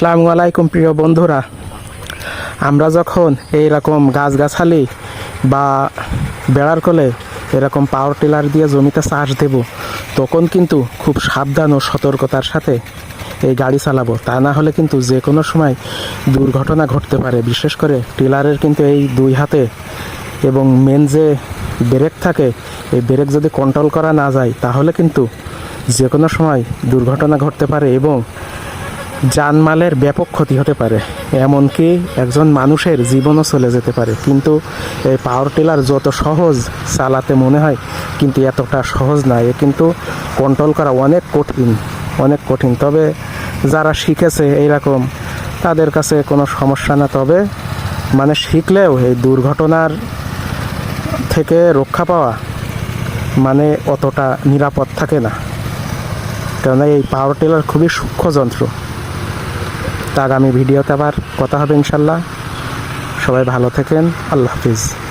আসসালামু আলাইকুম, প্রিয় বন্ধুরা। আমরা যখন এইরকম গাছগাছালি বা বেড়ার কোলে এরকম পাওয়ার টিলার দিয়ে জমিতে চাষ দেব, তখন কিন্তু খুব সাবধান ও সতর্কতার সাথে এই গাড়ি চালাবো। তা না হলে কিন্তু যে কোনো সময় দুর্ঘটনা ঘটতে পারে। বিশেষ করে টিলারের কিন্তু এই দুই হাতে এবং মেন যে ব্রেক থাকে, এই ব্রেক যদি কন্ট্রোল করা না যায়, তাহলে কিন্তু যে কোনো সময় দুর্ঘটনা ঘটতে পারে এবং জানমালের ব্যাপক ক্ষতি হতে পারে, এমনকি একজন মানুষের জীবনও চলে যেতে পারে। কিন্তু এই পাওয়ার টিলার যত সহজ চালাতে মনে হয়, কিন্তু এতটা সহজ না। এ কিন্তু কন্ট্রোল করা অনেক কঠিন অনেক কঠিন। তবে যারা শিখেছে এইরকম, তাদের কাছে কোনো সমস্যা না। তবে মানে শিখলেও এই দুর্ঘটনার থেকে রক্ষা পাওয়া মানে অতটা নিরাপদ থাকে না। কেননা এই পাওয়ার টিলার খুবই সূক্ষ্ম যন্ত্র। তা আগামী ভিডিওতে আবার কথা হবে ইনশাল্লাহ। সবাই ভালো থাকেন। আল্লাহ হাফিজ।